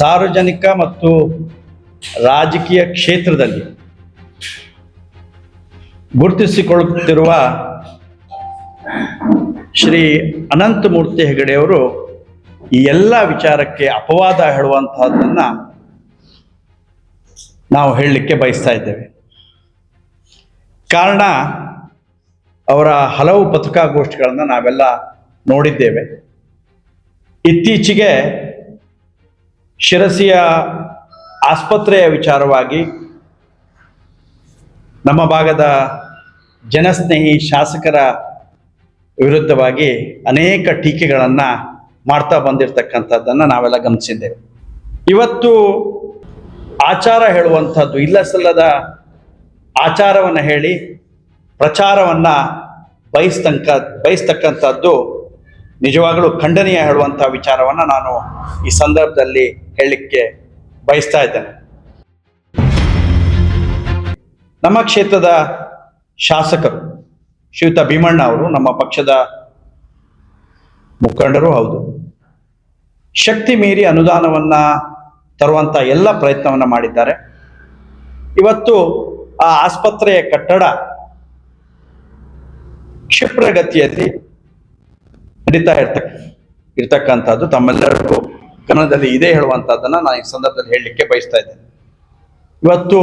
ಸಾರ್ವಜನಿಕ ಮತ್ತು ರಾಜಕೀಯ ಕ್ಷೇತ್ರದಲ್ಲಿ ಗುರುತಿಸಿಕೊಳ್ಳುತ್ತಿರುವ ಶ್ರೀ ಅನಂತಮೂರ್ತಿ ಹೆಗಡೆಯವರು ಈ ಎಲ್ಲ ವಿಚಾರಕ್ಕೆ ಅಪವಾದ ಹೇಳುವಂತಹದ್ದನ್ನು ನಾವು ಹೇಳಲಿಕ್ಕೆ ಬಯಸ್ತಾ ಇದ್ದೇವೆ. ಕಾರಣ ಅವರ ಹಲವು ಪತ್ರಿಕಾಗೋಷ್ಠಿಗಳನ್ನು ನಾವೆಲ್ಲ ನೋಡಿದ್ದೇವೆ. ಇತ್ತೀಚೆಗೆ ಶಿರಸಿಯ ಆಸ್ಪತ್ರೆಯ ವಿಚಾರವಾಗಿ ನಮ್ಮ ಭಾಗದ ಜನಸ್ನೇಹಿ ಶಾಸಕರ ವಿರುದ್ಧವಾಗಿ ಅನೇಕ ಟೀಕೆಗಳನ್ನು ಮಾಡ್ತಾ ಬಂದಿರತಕ್ಕಂಥದ್ದನ್ನು ನಾವೆಲ್ಲ ಗಮನಿಸಿದ್ದೇವೆ. ಇವತ್ತು ಆಚಾರ ಹೇಳುವಂಥದ್ದು ಇಲ್ಲ ಸಲ್ಲದ ಆಚಾರವನ್ನು ಹೇಳಿ ಪ್ರಚಾರವನ್ನು ಬಯಸ್ತಂಕ, ಬಯಸ್ತಕ್ಕಂಥದ್ದು ನಿಜವಾಗಲೂ ಖಂಡನೀಯ ಹೇಳುವಂಥ ವಿಚಾರವನ್ನು ನಾನು ಈ ಸಂದರ್ಭದಲ್ಲಿ ಹೇಳಲಿಕ್ಕೆ ಬಯಸ್ತಾ ಇದ್ದೇನೆ. ನಮ್ಮ ಕ್ಷೇತ್ರದ ಶಾಸಕರು ಶ್ರೀಯುತ ಭೀಮಣ್ಣ ಅವರು ನಮ್ಮ ಪಕ್ಷದ ಮುಖಂಡರು ಹೌದು. ಶಕ್ತಿ ಮೀರಿ ಅನುದಾನವನ್ನ ತರುವಂತ ಎಲ್ಲ ಪ್ರಯತ್ನವನ್ನ ಮಾಡಿದ್ದಾರೆ. ಇವತ್ತು ಆ ಆಸ್ಪತ್ರೆಯ ಕಟ್ಟಡ ಕ್ಷಿಪ್ರಗತಿಯಲ್ಲಿ ನಡೀತಾ ಇರ್ತಕ್ಕ ಇರ್ತಕ್ಕಂಥದ್ದು ತಮ್ಮೆಲ್ಲರಿಗೂ ಕನ್ನಡದಲ್ಲಿ ಇದೆ ಹೇಳುವಂಥದ್ದನ್ನು ನಾನು ಈ ಸಂದರ್ಭದಲ್ಲಿ ಹೇಳಲಿಕ್ಕೆ ಬಯಸ್ತಾ ಇದ್ದೇನೆ. ಇವತ್ತು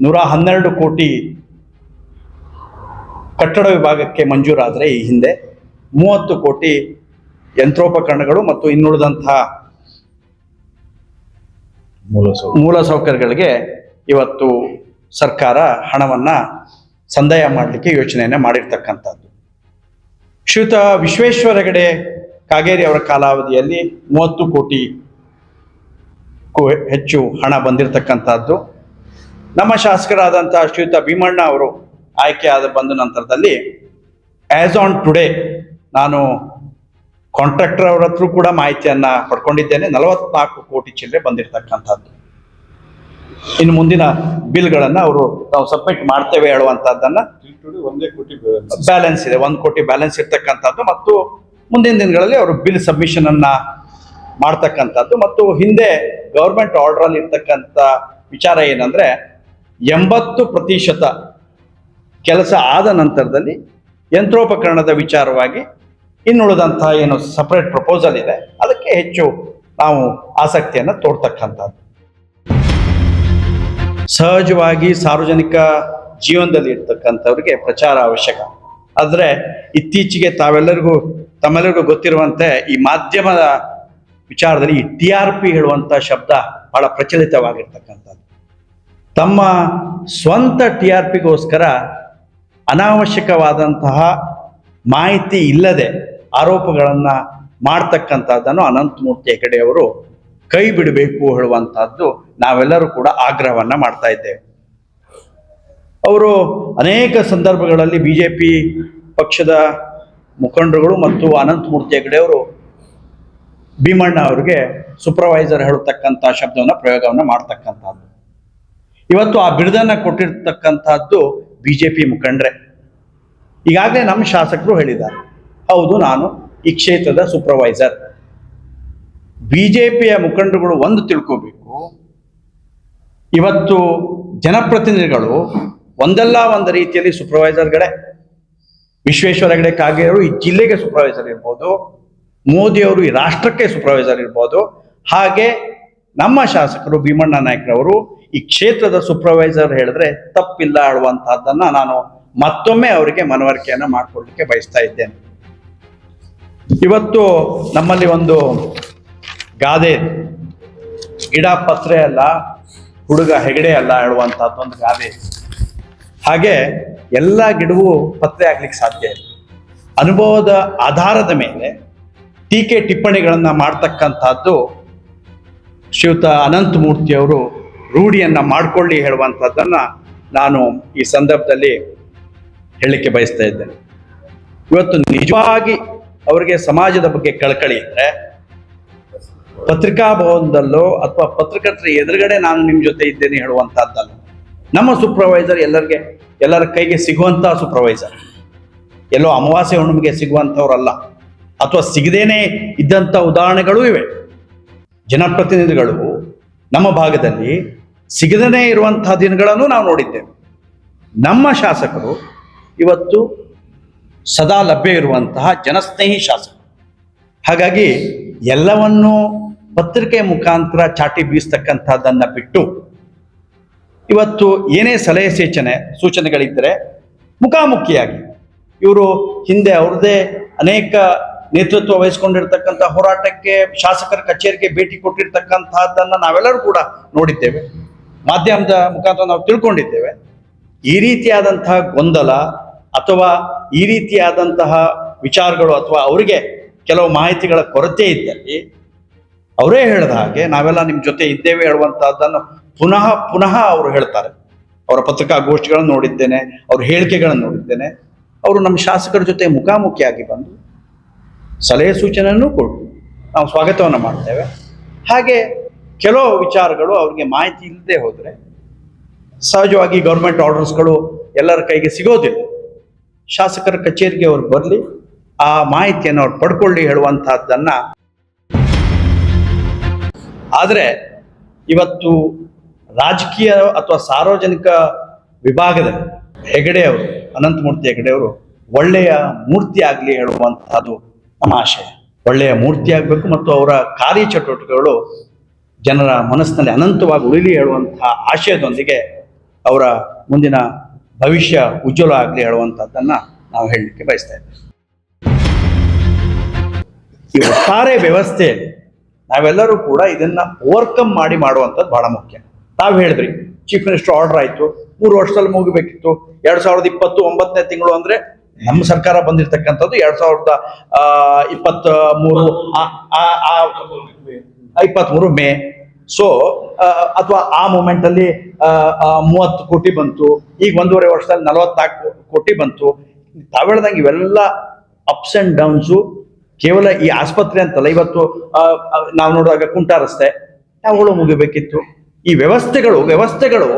ನೂರ ಹನ್ನೆರಡು ಕೋಟಿ ಕಟ್ಟಡ ವಿಭಾಗಕ್ಕೆ ಮಂಜೂರಾದರೆ ಈ ಹಿಂದೆ ಮೂವತ್ತು ಕೋಟಿ ಯಂತ್ರೋಪಕರಣಗಳು ಮತ್ತು ಇನ್ನುಳಿದಂತಹ ಮೂಲ ಸೌಕರ್ಯಗಳಿಗೆ ಇವತ್ತು ಸರ್ಕಾರ ಹಣವನ್ನ ಸಂದಾಯ ಮಾಡಲಿಕ್ಕೆ ಯೋಚನೆಯನ್ನು ಮಾಡಿರ್ತಕ್ಕಂಥದ್ದು. ಶ್ರೀಯುತ ವಿಶ್ವೇಶ್ವರ ಹೆಗಡೆ, ಕಾಗೇರಿ ಅವರ ಕಾಲಾವಧಿಯಲ್ಲಿ ಮೂವತ್ತು ಕೋಟಿ ಹೆಚ್ಚು ಹಣ ಬಂದಿರತಕ್ಕಂಥದ್ದು. ನಮ್ಮ ಶಾಸಕರಾದಂಥ ಶ್ರೀಯುತ ಭೀಮಣ್ಣ ಅವರು ಆಯ್ಕೆ ಆದ ಬಂದ ನಂತರದಲ್ಲಿ ಆಸ್ ಆನ್ ಟುಡೇ ನಾನು ಕಾಂಟ್ರಾಕ್ಟರ್ ಅವರ ಹತ್ರ ಕೂಡ ಮಾಹಿತಿಯನ್ನು ಪಡ್ಕೊಂಡಿದ್ದೇನೆ. ನಲವತ್ನಾಲ್ಕು ಕೋಟಿ ಚಿಲ್ಲರೆ ಬಂದಿರತಕ್ಕಂಥದ್ದು. ಇನ್ನು ಮುಂದಿನ ಬಿಲ್ಗಳನ್ನು ಅವರು ನಾವು ಸಬ್ಮಿಟ್ ಮಾಡ್ತೇವೆ ಒಂದೇ ಕೋಟಿ ಬ್ಯಾಲೆನ್ಸ್ ಇದೆ, ಒಂದು ಕೋಟಿ ಬ್ಯಾಲೆನ್ಸ್ ಇರ್ತಕ್ಕಂಥದ್ದು ಮತ್ತು ಮುಂದಿನ ದಿನಗಳಲ್ಲಿ ಅವರು ಬಿಲ್ ಸಬ್ಮಿಷನ್ ಅನ್ನ ಮಾಡ್ತಕ್ಕಂಥದ್ದು. ಮತ್ತು ಹಿಂದೆ ಗೌರ್ಮೆಂಟ್ ಆರ್ಡರ್ ಅಲ್ಲಿ ಇರ್ತಕ್ಕಂಥ ವಿಚಾರ ಏನಂದ್ರೆ ಎಂಬತ್ತು ಪ್ರತಿಶತ ಕೆಲಸ ಆದ ನಂತರದಲ್ಲಿ ಯಂತ್ರೋಪಕರಣದ ವಿಚಾರವಾಗಿ ಇನ್ನುಳಿದಂತಹ ಏನು ಸಪರೇಟ್ ಪ್ರಪೋಸಲ್ ಇದೆ, ಅದಕ್ಕೆ ಹೆಚ್ಚು ನಾವು ಆಸಕ್ತಿಯನ್ನು ತೋರ್ತಕ್ಕಂಥದ್ದು. ಸಹಜವಾಗಿ ಸಾರ್ವಜನಿಕ ಜೀವನದಲ್ಲಿ ಇರ್ತಕ್ಕಂಥವ್ರಿಗೆ ಪ್ರಚಾರ ಅವಶ್ಯಕ. ಆದರೆ ಇತ್ತೀಚೆಗೆ ತಾವೆಲ್ಲರಿಗೂ, ತಮ್ಮೆಲ್ಲರಿಗೂ ಗೊತ್ತಿರುವಂತೆ ಈ ಮಾಧ್ಯಮದ ವಿಚಾರದಲ್ಲಿ ಈ ಟಿ ಆರ್ ಪಿ ಹೇಳುವಂಥ ಶಬ್ದ ಬಹಳ ಪ್ರಚಲಿತವಾಗಿರ್ತಕ್ಕಂಥದ್ದು. ತಮ್ಮ ಸ್ವಂತ ಟಿ ಆರ್ ಪಿಗೋಸ್ಕರ ಅನಾವಶ್ಯಕವಾದಂತಹ ಮಾಹಿತಿ ಇಲ್ಲದೆ ಆರೋಪಗಳನ್ನು ಮಾಡ್ತಕ್ಕಂಥದ್ದನ್ನು ಅನಂತಮೂರ್ತಿ ಹೆಗಡೆಯವರು ಕೈ ಬಿಡಬೇಕು ಹೇಳುವಂಥದ್ದು ನಾವೆಲ್ಲರೂ ಕೂಡ ಆಗ್ರಹವನ್ನು ಮಾಡ್ತಾ ಇದ್ದೇವೆ. ಅವರು ಅನೇಕ ಸಂದರ್ಭಗಳಲ್ಲಿ ಬಿ ಜೆ ಪಿ ಪಕ್ಷದ ಮುಖಂಡರುಗಳು ಮತ್ತು ಅನಂತಮೂರ್ತಿ ಹೆಗಡೆಯವರು ಭೀಮಣ್ಣ ಅವರಿಗೆ ಸೂಪರ್ವೈಸರ್ ಹೇಳತಕ್ಕಂಥ ಶಬ್ದವನ್ನು, ಪ್ರಯೋಗವನ್ನು ಮಾಡ್ತಕ್ಕಂಥದ್ದು. ಇವತ್ತು ಆ ಬಿಡದನ್ನು ಕೊಟ್ಟಿರ್ತಕ್ಕಂಥದ್ದು ಪಿ ಮುಖಂಡ್ರೆ. ಈಗಾಗಲೇ ನಮ್ಮ ಶಾಸಕರು ಹೇಳಿದ್ದಾರೆ. ಹೌದು, ನಾನು ಈ ಕ್ಷೇತ್ರದ ಸೂಪರ್ವೈಸರ್ ಬಿ ಜೆ ಪಿಯ ಮುಖಂಡರುಗಳು ಒಂದು ತಿಳ್ಕೋಬೇಕು. ಇವತ್ತು ಜನಪ್ರತಿನಿಧಿಗಳು ಒಂದಲ್ಲ ಒಂದು ರೀತಿಯಲ್ಲಿ ಸೂಪರ್ವೈಸರ್ಗಳೇ ವಿಶ್ವೇಶ್ವರಗಡೆ ಕಾಗೆ ಅವರು ಈ ಜಿಲ್ಲೆಗೆ ಸೂಪರ್ವೈಸರ್ ಇರ್ಬೋದು, ಮೋದಿ ಅವರು ಈ ರಾಷ್ಟ್ರಕ್ಕೆ ಸೂಪರ್ವೈಸರ್ ಇರ್ಬೋದು, ಹಾಗೆ ನಮ್ಮ ಶಾಸಕರು ಭೀಮಣ್ಣ ನಾಯ್ಕರವರು ಈ ಕ್ಷೇತ್ರದ ಸೂಪರ್ವೈಸರ್ ಹೇಳಿದ್ರೆ ತಪ್ಪಿಲ್ಲ ಹೇಳುವಂತಹದ್ದನ್ನ ನಾನು ಮತ್ತೊಮ್ಮೆ ಅವರಿಗೆ ಮನವರಿಕೆಯನ್ನು ಮಾಡಿಕೊಡ್ಲಿಕ್ಕೆ ಬಯಸ್ತಾ ಇದ್ದೇನೆ ಇವತ್ತು ನಮ್ಮಲ್ಲಿ ಒಂದು ಗಾದೆ. ಗಿಡ ಪತ್ರೆ ಅಲ್ಲ, ಹುಡುಗ ಹೆಗಡೆ ಅಲ್ಲ ಹೇಳುವಂತಹದ್ದು ಒಂದು ಗಾದೆ. ಹಾಗೆ ಎಲ್ಲ ಗಿಡವೂ ಪತ್ತೆ ಆಗ್ಲಿಕ್ಕೆ ಸಾಧ್ಯ ಇಲ್ಲ. ಅನುಭವದ ಆಧಾರದ ಮೇಲೆ ಟೀಕೆ ಟಿಪ್ಪಣಿಗಳನ್ನು ಮಾಡ್ತಕ್ಕಂಥದ್ದು ಶ್ರೀಯುತ ಅನಂತಮೂರ್ತಿಯವರು ರೂಢಿಯನ್ನು ಮಾಡ್ಕೊಳ್ಳಿ ಹೇಳುವಂಥದ್ದನ್ನ ನಾನು ಈ ಸಂದರ್ಭದಲ್ಲಿ ಹೇಳಲಿಕ್ಕೆ ಬಯಸ್ತಾ ಇದ್ದೇನೆ. ಇವತ್ತು ನಿಜವಾಗಿ ಅವರಿಗೆ ಸಮಾಜದ ಬಗ್ಗೆ ಕಳಕಳಿ ಇದ್ರೆ ಪತ್ರಿಕಾ ಭವನದಲ್ಲೋ ಅಥವಾ ಪತ್ರಕರ್ತರ ಎದುರುಗಡೆ ನಾನು ನಿಮ್ಮ ಜೊತೆ ಇದ್ದೇನೆ ಹೇಳುವಂತಹದ್ದಲ್ಲ ನಮ್ಮ ಸೂಪರ್ವೈಸರ್ ಎಲ್ಲರಿಗೆ, ಎಲ್ಲರ ಕೈಗೆ ಸಿಗುವಂಥ ಸೂಪರ್ವೈಸರ್ ಎಲ್ಲೋ ಅಮಾವಾಸ್ಯ ಹುಣ್ಣಿಮೆಗೆ ಸಿಗುವಂಥವ್ರಲ್ಲ. ಅಥವಾ ಸಿಗದೇನೆ ಇದ್ದಂಥ ಉದಾಹರಣೆಗಳೂ ಇವೆ. ಜನಪ್ರತಿನಿಧಿಗಳು ನಮ್ಮ ಭಾಗದಲ್ಲಿ ಸಿಗದೇ ಇರುವಂತಹ ದಿನಗಳನ್ನು ನಾವು ನೋಡಿದ್ದೇವೆ. ನಮ್ಮ ಶಾಸಕರು ಇವತ್ತು ಸದಾ ಲಭ್ಯ ಇರುವಂತಹ ಜನಸ್ನೇಹಿ ಶಾಸಕರು. ಹಾಗಾಗಿ ಎಲ್ಲವನ್ನೂ ಪತ್ರಿಕೆ ಮುಖಾಂತರ ಚಾಟಿ ಬೀಸ್ತಕ್ಕಂಥದ್ದನ್ನು ಬಿಟ್ಟು ಇವತ್ತು ಏನೇ ಸಲಹೆ ಸೂಚನೆ, ಸೂಚನೆಗಳಿದ್ದರೆ ಮುಖಾಮುಖಿಯಾಗಿ ಇವರು ಹಿಂದೆ ಅವ್ರದ್ದೇ ಅನೇಕ ನೇತೃತ್ವ ವಹಿಸ್ಕೊಂಡಿರ್ತಕ್ಕಂಥ ಹೋರಾಟಕ್ಕೆ, ಶಾಸಕರ ಕಚೇರಿಗೆ ಭೇಟಿ ಕೊಟ್ಟಿರ್ತಕ್ಕಂತಹದ್ದನ್ನು ನಾವೆಲ್ಲರೂ ಕೂಡ ನೋಡಿದ್ದೇವೆ. ಮಾಧ್ಯಮದ ಮುಖಾಂತರ ನಾವು ತಿಳ್ಕೊಂಡಿದ್ದೇವೆ. ಈ ರೀತಿಯಾದಂತಹ ಗೊಂದಲ ಅಥವಾ ಈ ರೀತಿಯಾದಂತಹ ವಿಚಾರಗಳು ಅಥವಾ ಅವರಿಗೆ ಕೆಲವು ಮಾಹಿತಿಗಳ ಕೊರತೆ ಇದ್ದಲ್ಲಿ, ಅವರೇ ಹೇಳಿದ ಹಾಗೆ ನಾವೆಲ್ಲ ನಿಮ್ಮ ಜೊತೆ ಇದ್ದೇವೆ ಹೇಳುವಂತಹದ್ದನ್ನು ಪುನಃ ಪುನಃ ಅವರು ಹೇಳ್ತಾರೆ. ಅವರ ಪತ್ರಿಕಾಗೋಷ್ಠಿಗಳನ್ನು ನೋಡಿದ್ದೇನೆ, ಅವ್ರ ಹೇಳಿಕೆಗಳನ್ನು ನೋಡಿದ್ದೇನೆ. ಅವರು ನಮ್ಮ ಶಾಸಕರ ಜೊತೆ ಮುಖಾಮುಖಿಯಾಗಿ ಬಂದು ಸಲಹೆ ಸೂಚನೆಯನ್ನು ಕೊಟ್ಟು ನಾವು ಸ್ವಾಗತವನ್ನು ಮಾಡ್ತೇವೆ. ಹಾಗೆ ಕೆಲವು ವಿಚಾರಗಳು ಅವ್ರಿಗೆ ಮಾಹಿತಿ ಇಲ್ಲದೆ ಹೋದರೆ ಸಹಜವಾಗಿ ಗೌರ್ಮೆಂಟ್ ಆರ್ಡರ್ಸ್ಗಳು ಎಲ್ಲರ ಕೈಗೆ ಸಿಗೋದಿಲ್ಲ. ಶಾಸಕರ ಕಚೇರಿಗೆ ಅವರು ಬರಲಿ, ಆ ಮಾಹಿತಿಯನ್ನು ಅವ್ರು ಪಡ್ಕೊಳ್ಳಿ ಹೇಳುವಂತಹದ್ದನ್ನು. ಆದರೆ ಇವತ್ತು ರಾಜಕೀಯ ಅಥವಾ ಸಾರ್ವಜನಿಕ ವಿಭಾಗದಲ್ಲಿ ಹೆಗಡೆ ಅವರು, ಅನಂತಮೂರ್ತಿ ಹೆಗಡೆ ಅವರು ಒಳ್ಳೆಯ ಮೂರ್ತಿ ಆಗಲಿ ಹೇಳುವಂತಹದ್ದು ನಮ್ಮ ಆಶಯ. ಒಳ್ಳೆಯ ಮೂರ್ತಿ ಆಗಬೇಕು ಮತ್ತು ಅವರ ಕಾರ್ಯಚಟುವಟಿಕೆಗಳು ಜನರ ಮನಸ್ಸಿನಲ್ಲಿ ಅನಂತವಾಗಿ ಉಳಿಲಿ ಹೇಳುವಂತಹ ಆಶಯದೊಂದಿಗೆ ಅವರ ಮುಂದಿನ ಭವಿಷ್ಯ ಉಜ್ವಲ ಆಗಲಿ ಹೇಳುವಂಥದ್ದನ್ನು ನಾವು ಹೇಳಲಿಕ್ಕೆ ಬಯಸ್ತಾ ಇದ್ದೇವೆ. ಈ ಒಟ್ಟಾರೆ ವ್ಯವಸ್ಥೆಯಲ್ಲಿ ನಾವೆಲ್ಲರೂ ಕೂಡ ಇದನ್ನು ಓವರ್ಕಮ್ ಮಾಡಿ ಮಾಡುವಂಥದ್ದು ಬಹಳ ಮುಖ್ಯ. ತಾವು ಹೇಳಿದ್ರಿ ಚೀಫ್ ಮಿನಿಸ್ಟರ್ ಆರ್ಡರ್ ಆಯಿತು, ಮೂರು ವರ್ಷದಲ್ಲಿ ಮುಗಿಬೇಕಿತ್ತು. ಎರಡ್ ಸಾವಿರದ ಇಪ್ಪತ್ತು ಒಂಬತ್ತನೇ ತಿಂಗಳು ಅಂದ್ರೆ ನಮ್ಮ ಸರ್ಕಾರ ಬಂದಿರತಕ್ಕಂಥದ್ದು ಎರಡ್ ಸಾವಿರದ ಇಪ್ಪತ್ತ ಮೂರು ಆ- ಇಪ್ಪತ್ತ್ಮೂರು ಮೇ. ಸೊ ಅಥವಾ ಆ ಮೂಮೆಂಟ್ ಅಲ್ಲಿ ಮೂವತ್ತು ಕೋಟಿ ಬಂತು, ಈಗ ಒಂದೂವರೆ ವರ್ಷದಲ್ಲಿ ನಲವತ್ನಾಲ್ಕು ಕೋಟಿ ಬಂತು. ತಾವು ಹೇಳ್ದಂಗೆ ಇವೆಲ್ಲ ಅಪ್ಸ್ ಅಂಡ್ ಡೌನ್ಸು ಕೇವಲ ಈ ಆಸ್ಪತ್ರೆ ಅಂತಲ್ಲ, ಇವತ್ತು ನಾವು ನೋಡುವಾಗ ಕುಂಟ ರಸ್ತೆ ಮುಗಿಬೇಕಿತ್ತು. ಈ ವ್ಯವಸ್ಥೆಗಳು ವ್ಯವಸ್ಥೆಗಳು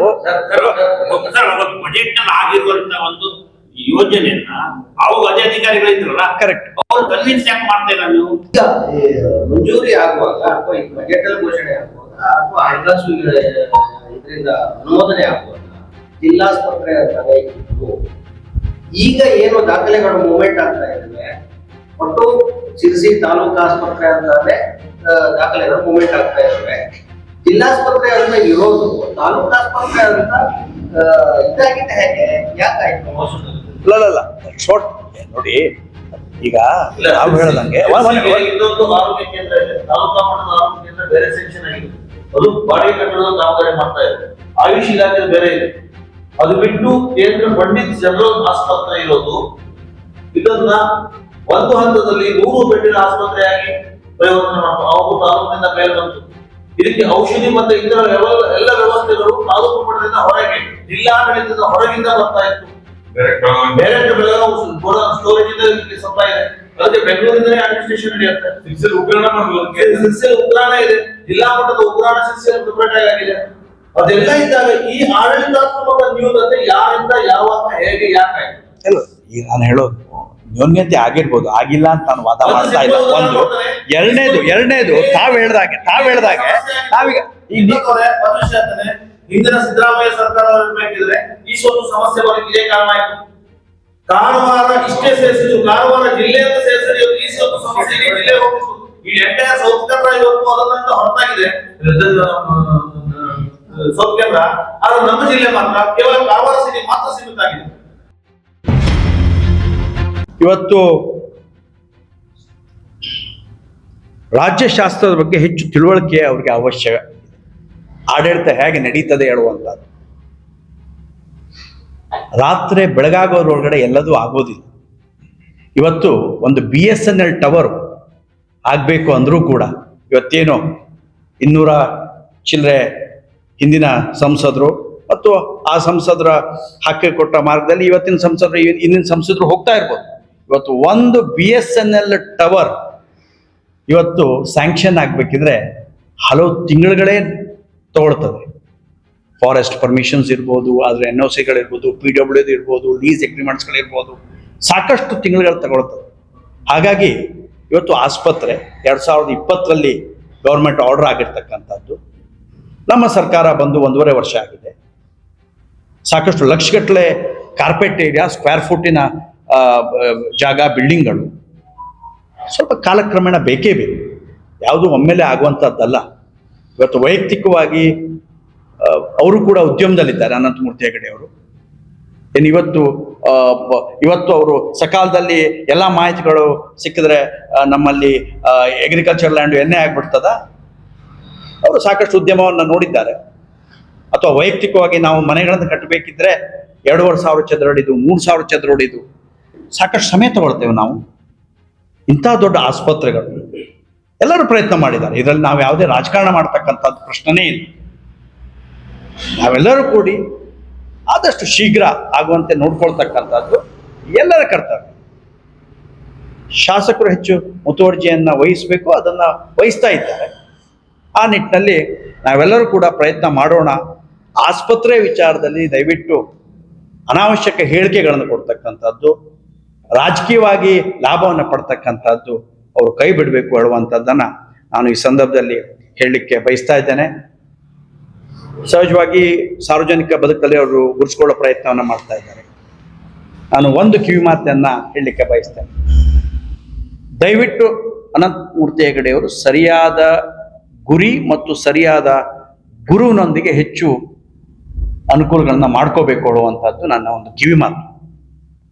ಸರ್ ಬಜೆಟ್ನಲ್ಲಿ ಆಗಿರುವಂತ ಒಂದು ಯೋಜನೆಯನ್ನ ಅವು ಅದೇ ಅಧಿಕಾರಿಗಳಿದ್ರಲ್ಲ ಕರೆಕ್ಟ್ ಅವ್ರು ಕನ್ವಿನ್ಸ್ ಯಾಕೆ ಮಾಡ್ತಾ ಇಲ್ಲ ನೀವು? ಈಗ ಈ ಮಂಜೂರಿ ಆಗುವಾಗ ಅಥವಾ ಈ ಬಜೆಟ್ ಅಲ್ಲಿ ಘೋಷಣೆ ಆಗುವಾಗ ಅಥವಾ ಹಣಕಾಸು ಇದರಿಂದ ಅನುಮೋದನೆ ಆಗುವಾಗ ಜಿಲ್ಲಾಸ್ಪತ್ರೆ ಅಂತ ಇತ್ತು ಈಗ ಏನು ದಾಖಲೆಗಳು ಮೂವ್ಮೆಂಟ್ ಆಗ್ತಾ ಇದ್ದಾವೆ ಒಟ್ಟು ಸಿರ್ಸಿ ತಾಲೂಕು ಆಸ್ಪತ್ರೆ ಅಂತಂದ್ರೆ ದಾಖಲೆಗಳು ಮೂವ್ಮೆಂಟ್ ಆಗ್ತಾ ಇದ್ದಾವೆ. ಜಿಲ್ಲಾಸ್ಪತ್ರೆ ಅಂತ ಇರೋದು ತಾಲೂಕು ಆಸ್ಪತ್ರೆ ಅಂತ ಆ, ಇದಾಗಿದೆ ಹೇಗೆ? ಯಾಕಾಯ್ತು? ಇಲ್ಲ ನೋಡಿ ಈಗ ನಾವು ಹೇಳ್ದಂಗೆ ಇನ್ನೊಂದು ಆರೋಗ್ಯ ಕೇಂದ್ರ ಇದೆ. ತಾಲೂಕು ಮಟ್ಟದ ಆರೋಗ್ಯ ಕೇಂದ್ರ ಬೇರೆ ಸೆಕ್ಷನ್ ಆಗಿದೆ. ಅದು ಬಾಡಿಗೆ ಕಟ್ಟಡದ ಕಾಮಗಾರಿ ಮಾಡ್ತಾ ಇದೆ. ಆಯುಷ್ ಇಲಾಖೆ ಬೇರೆ ಇದೆ. ಅದು ಬಿಟ್ಟು ಕೇಂದ್ರ ಪಂಡಿತ್ ಜನರಲ್ ಆಸ್ಪತ್ರೆ ಇರೋದು. ಇದನ್ನ ಒಂದು ಹಂತದಲ್ಲಿ ನೂರು ಬೆಡ್ಡಿನ ಆಸ್ಪತ್ರೆಯಾಗಿ ಪರಿವರ್ತನೆ ಮಾಡ್ತಾರೆ. ಅವರು ತಾಲೂಕಿನಿಂದ ಮೇಲೆ ಬಂತು. ಇದಕ್ಕೆ ಔಷಧಿ ಮತ್ತೆ ಇತರ ಎಲ್ಲ ವ್ಯವಸ್ಥೆಗಳು ತಾಲೂಕು ಮಟ್ಟದಿಂದ ಹೊರಗೆ ಜಿಲ್ಲಾಡಳಿತದ ಹೊರಗಿಂದ ಬರ್ತಾ ಇತ್ತು. ಡೈರೆಕ್ಟ್ ಬೆಳಗಾವಿ ಸ್ಟೋರೇಜ್ ಇಂದ ಇದಕ್ಕೆ ಸಪ್ಲೈ ಇದೆ. ಅದಕ್ಕೆ ಬೆಂಗಳೂರಿಂದಲೇ ಅಡ್ಮಿನಿಸ್ಟ್ರೇಷನ್ ನಡೆಯುತ್ತೆ ಸಿಕ್ಸರ್ ಉಗ್ರಾಣ ಮಾಡಲು ಸಿಲ್ಸಿಲ್ ಉಗ್ರಾಣ ಇದೆ. ಜಿಲ್ಲಾ ಮಟ್ಟದ ಉಗ್ರಾಣ ಸಿಲ್ಸಿಲ್ ಸೆಪರೇಟ್ ಆಗಿದೆ. ಅದೆಲ್ಲ ಇದ್ದಾಗ ಈ ಆಡಳಿತಾತ್ಮಕ ನ್ಯೂನತೆ ಯಾರಿಂದ ಯಾವಾಗ ಹೇಗೆ ಯಾಕಾಯ್ತು? ಇಲ್ಲ, ಈಗ ನಾನು ಹೇಳೋದು. ನ್ಯೂನ್ಯತೆ ಆಗಿರ್ಬೋದು. ಆಗಿಲ್ಲ ಅಂತ ನಾನು ವಾದ ಮಾಡ್ತಾ ಇಲ್ಲ. ಒಂದು ಎರಡನೇದು ಎರಡನೇದು ತಾವ್ ಹೇಳ್ದಾಗೆ ತಾವ್ ಹೇಳ್ದಾಗೆ ನಾವೀಗ ಹಿಂದಿನ ಸಿದ್ದರಾಮಯ್ಯ ಸರ್ಕಾರ ಬೇಕಿದ್ರೆ ಈ ಒಂದು ಸಮಸ್ಯೆ ಇದೇ ಕಾರಣ ಆಯ್ತು. ಕಾರವಾರ ಇಷ್ಟೇ ಸೇರಿಸಿದ್ರು ಕಾರವಾರ ಜಿಲ್ಲೆ ಅಂತ ಸೇರಿಸಿದ್ರೆ ಒಂದು ಸಮಸ್ಯೆ ಜಿಲ್ಲೆ ಹೋಗ್ಬಿಟ್ಟು ಈ ಎಂಟೈರ್ ಸೌತ್ ಕನ್ನಡ ಇವತ್ತು ಅದನ್ನ ಹೊರತಾಗಿದೆ. ಸೌತ್ ಕನ್ನಡ ಆದ್ರೆ ನಮ್ಮ ಜಿಲ್ಲೆ ಮಾತ್ರ ಕೇವಲ ಕಾರವಾರ ಸಿಟಿ ಮಾತ್ರ ಸೀಮಿತ ಆಗಿದೆ. ಇವತ್ತು ರಾಜ್ಯಶಾಸ್ತ್ರದ ಬಗ್ಗೆ ಹೆಚ್ಚು ತಿಳುವಳಿಕೆ ಅವ್ರಿಗೆ ಅವಶ್ಯ. ಆಡಳಿತ ಹೇಗೆ ನಡೀತದೆ ಹೇಳುವಂಥದ್ದು ರಾತ್ರಿ ಬೆಳಗಾಗೋದ್ರೊಳಗಡೆ ಎಲ್ಲದೂ ಆಗೋದಿಲ್ಲ. ಇವತ್ತು ಒಂದು B S N L tower ಆಗಬೇಕು ಅಂದರೂ ಕೂಡ ಇವತ್ತೇನು ಇನ್ನೂರ ಚಿಲ್ಲರೆ ಹಿಂದಿನ ಸಂಸದರು ಮತ್ತು ಆ ಸಂಸದರ ಹಾಕಿ ಕೊಟ್ಟ ಮಾರ್ಗದಲ್ಲಿ ಇವತ್ತಿನ ಸಂಸದರು ಇಂದಿನ ಸಂಸದರು ಹೋಗ್ತಾ ಇರ್ಬೋದು. ಇವತ್ತು ಒಂದು B S N L tower ಇವತ್ತು ಸ್ಯಾಂಕ್ಷನ್ ಆಗಬೇಕಿದ್ರೆ ಹಲವು ತಿಂಗಳುಗಳೇ ತಗೊಳ್ತದೆ. ಫಾರೆಸ್ಟ್ ಪರ್ಮಿಷನ್ಸ್ ಇರ್ಬೋದು, ಆದರೆ ಎನ್ ಒ ಸಿಗಳಿರ್ಬೋದು ಪಿ ಡಬ್ಲ್ಯೂ ಇರ್ಬೋದು ಲೀಸ್ ಅಗ್ರಿಮೆಂಟ್ಸ್ಗಳಿರ್ಬೋದು ಸಾಕಷ್ಟು ತಿಂಗಳುಗಳು ತಗೊಳ್ತದೆ. ಹಾಗಾಗಿ ಇವತ್ತು ಆಸ್ಪತ್ರೆ ಎರಡು ಸಾವಿರದ ಇಪ್ಪತ್ತರಲ್ಲಿ ಗೌರ್ಮೆಂಟ್ ಆರ್ಡರ್ ಆಗಿರ್ತಕ್ಕಂಥದ್ದು. ನಮ್ಮ ಸರ್ಕಾರ ಬಂದು ಒಂದೂವರೆ ವರ್ಷ ಆಗಿದೆ. ಸಾಕಷ್ಟು ಲಕ್ಷಗಟ್ಟಲೆ ಕಾರ್ಪೆಟ್ ಏರಿಯಾ ಸ್ಕ್ವೇರ್ ಬ- ಜಾಗ ಬಿಲ್ಡಿಂಗ್ಗಳು ಸ್ವಲ್ಪ ಕಾಲಕ್ರಮೇಣ ಬೇಕೇ ಬೇಕು. ಯಾವುದು ಒಮ್ಮೆಲೆ ಆಗುವಂಥದ್ದಲ್ಲ ಇವತ್ತು ವೈಯಕ್ತಿಕವಾಗಿ ಅವರು ಕೂಡ ಉದ್ಯಮದಲ್ಲಿದ್ದಾರೆ, ಅನಂತಮೂರ್ತಿ ಹೆಗಡೆ ಅವರು. ಏನು ಇವತ್ತು ಇವತ್ತು ಅವರು ಸಕಾಲದಲ್ಲಿ ಎಲ್ಲ ಮಾಹಿತಿಗಳು ಸಿಕ್ಕಿದ್ರೆ ನಮ್ಮಲ್ಲಿ ಅಗ್ರಿಕಲ್ಚರ್ ಲ್ಯಾಂಡ್ ಎಣ್ಣೆ ಆಗ್ಬಿಡ್ತದ? ಅವರು ಸಾಕಷ್ಟು ಉದ್ಯಮವನ್ನು ನೋಡಿದ್ದಾರೆ. ಅಥವಾ ವೈಯಕ್ತಿಕವಾಗಿ ನಾವು ಮನೆಗಳನ್ನು ಕಟ್ಟಬೇಕಿದ್ರೆ, ಎರಡೂವರೆ ಸಾವಿರ ಚದರ ಅಡಿದು, ಮೂರು ಸಾವಿರ ಚದರ ಸಾಕಷ್ಟು ಸಮಯ ತಗೊಳ್ತೇವೆ ನಾವು. ಇಂಥ ದೊಡ್ಡ ಆಸ್ಪತ್ರೆಗಳು. ಎಲ್ಲರೂ ಪ್ರಯತ್ನ ಮಾಡಿದ್ದಾರೆ. ಇದರಲ್ಲಿ ನಾವು ಯಾವುದೇ ರಾಜಕಾರಣ ಮಾಡ್ತಕ್ಕಂಥದ್ದು ಪ್ರಶ್ನೆನೇ ಇಲ್ಲ. ನಾವೆಲ್ಲರೂ ಕೂಡಿ ಆದಷ್ಟು ಶೀಘ್ರ ಆಗುವಂತೆ ನೋಡ್ಕೊಳ್ತಕ್ಕಂಥದ್ದು ಎಲ್ಲರ ಕರ್ತವ್ಯ. ಶಾಸಕರು ಹೆಚ್ಚು ಮುತುವರ್ಜಿಯನ್ನು ವಹಿಸಬೇಕು, ಅದನ್ನು ವಹಿಸ್ತಾ ಇದ್ದಾರೆ. ಆ ನಿಟ್ಟಿನಲ್ಲಿ ನಾವೆಲ್ಲರೂ ಕೂಡ ಪ್ರಯತ್ನ ಮಾಡೋಣ. ಆಸ್ಪತ್ರೆ ವಿಚಾರದಲ್ಲಿ ದಯವಿಟ್ಟು ಅನಾವಶ್ಯಕ ಹೇಳಿಕೆಗಳನ್ನು ಕೊಡ್ತಕ್ಕಂಥದ್ದು. ರಾಜಕೀಯವಾಗಿ ಲಾಭವನ್ನು ಪಡ್ತಕ್ಕಂಥದ್ದು ಅವರು ಕೈ ಬಿಡಬೇಕು ಹೇಳುವಂಥದ್ದನ್ನ ನಾನು ಈ ಸಂದರ್ಭದಲ್ಲಿ ಹೇಳಲಿಕ್ಕೆ ಬಯಸ್ತಾ ಇದ್ದೇನೆ. ಸಹಜವಾಗಿ ಸಾರ್ವಜನಿಕ ಬದುಕಲ್ಲಿ ಅವರು ಗುರುಸ್ಕೊಳ್ಳೋ ಪ್ರಯತ್ನವನ್ನು ಮಾಡ್ತಾ ಇದ್ದಾರೆ. ನಾನು ಒಂದು ಕಿವಿ ಮಾತನ್ನ ಹೇಳಲಿಕ್ಕೆ ಬಯಸ್ತೇನೆ. ದಯವಿಟ್ಟು ಅನಂತಮೂರ್ತಿ ಹೆಗಡೆಯವರು ಸರಿಯಾದ ಗುರಿ ಮತ್ತು ಸರಿಯಾದ ಗುರುವಿನೊಂದಿಗೆ ಹೆಚ್ಚು ಅನುಕೂಲಗಳನ್ನ ಮಾಡ್ಕೋಬೇಕು ಅನ್ನುವಂಥದ್ದು ನನ್ನ ಒಂದು ಕಿವಿ ಮಾತು.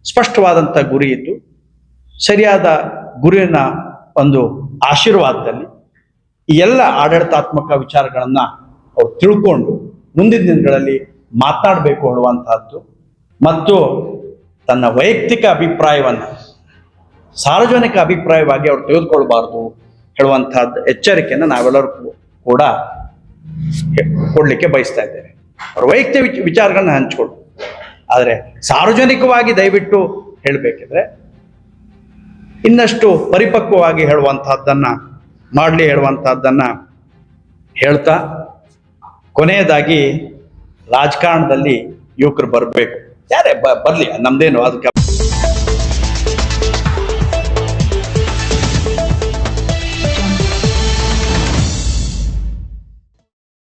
ಸ್ಪಷ್ಟವಾದಂಥ ಗುರಿ ಇದ್ದು, ಸರಿಯಾದ ಗುರಿನ ಒಂದು ಆಶೀರ್ವಾದದಲ್ಲಿ ಎಲ್ಲ ಆಡಳಿತಾತ್ಮಕ ವಿಚಾರಗಳನ್ನು ಅವ್ರು ತಿಳ್ಕೊಂಡು ಮುಂದಿನ ದಿನಗಳಲ್ಲಿ ಮಾತಾಡಬೇಕು ಹೇಳುವಂತಹದ್ದು ಮತ್ತು ತನ್ನ ವೈಯಕ್ತಿಕ ಅಭಿಪ್ರಾಯವನ್ನು, ಸಾರ್ವಜನಿಕ ಅಭಿಪ್ರಾಯವಾಗಿ ಅವ್ರು ತೆಗೆದುಕೊಳ್ಬಾರ್ದು ಹೇಳುವಂತಹದ್ದು ಎಚ್ಚರಿಕೆಯನ್ನು ನಾವೆಲ್ಲರೂ ಕೂಡ ಕೊಡಲಿಕ್ಕೆ ಬಯಸ್ತಾ ಇದ್ದೇವೆ. ಅವ್ರ ವೈಯಕ್ತಿಕ ವಿಚ- ವಿಚಾರಗಳನ್ನ ಹಂಚ್ಕೊಂಡು ಆದರೆ ಸಾರ್ವಜನಿಕವಾಗಿ ದಯವಿಟ್ಟು ಹೇಳಬೇಕಿದ್ರೆ ಇನ್ನಷ್ಟು ಪರಿಪಕ್ವವಾಗಿ ಹೇಳುವಂತಹದ್ದನ್ನು, ಮಾಡಲಿ ಹೇಳುವಂತಹದ್ದನ್ನ ಹೇಳ್ತಾ ಕೊನೆಯದಾಗಿ ರಾಜಕಾರಣದಲ್ಲಿ ಯುವಕರು ಬರಬೇಕು. ಯಾರೇ ಬರಲಿ, ನಮ್ದೇನು ಅದಕ್ಕೆ